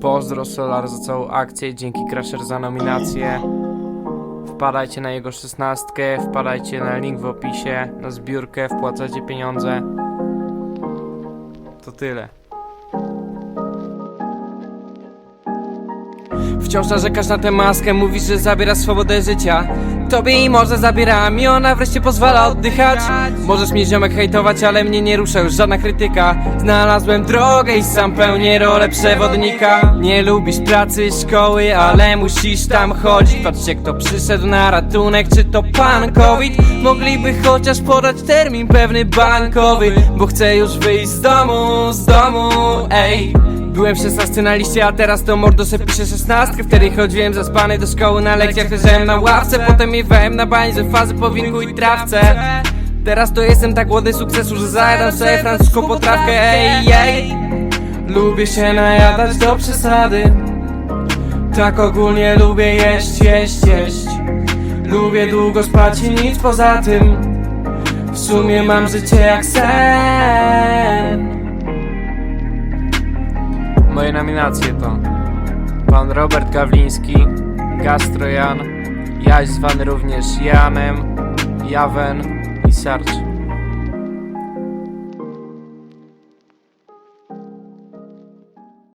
Pozdro Solar za całą akcję, dzięki Crusher za nominację. Wpadajcie na jego szesnastkę, wpadajcie na link w opisie, na zbiórkę, wpłacacie pieniądze. To tyle. Wciąż narzekasz na tę maskę, mówisz, że zabiera swobodę życia. Tobie i może zabiera mi, ona wreszcie pozwala oddychać. Możesz mnie ziomek hejtować, ale mnie nie rusza już żadna krytyka. Znalazłem drogę i sam pełnię rolę przewodnika. Nie lubisz pracy, szkoły, ale musisz tam chodzić. Patrzcie kto przyszedł na ratunek, czy to pan COVID? Mogliby chociaż podać termin pewny bankowy Bo chcę już wyjść z domu, z domu, ej Byłem 16 na liście, a teraz to mordo se pisze 16 Wtedy chodziłem zaspany do szkoły na lekcjach leżałem na ławce. Potem miewałem na bańce fazy po winku i trawce. Teraz to jestem tak głodny sukcesu, że zajadam sobie francuską potrawkę. Ej, ej Lubię się najadać do przesady. Tak ogólnie lubię jeść, jeść, jeść. Lubię długo spać i nic poza tym. W sumie mam życie jak sen Moje nominacje to Pan Robert Gawliński, Gastrojan, Jaś zwany również Janem, Jawen i Sarcz.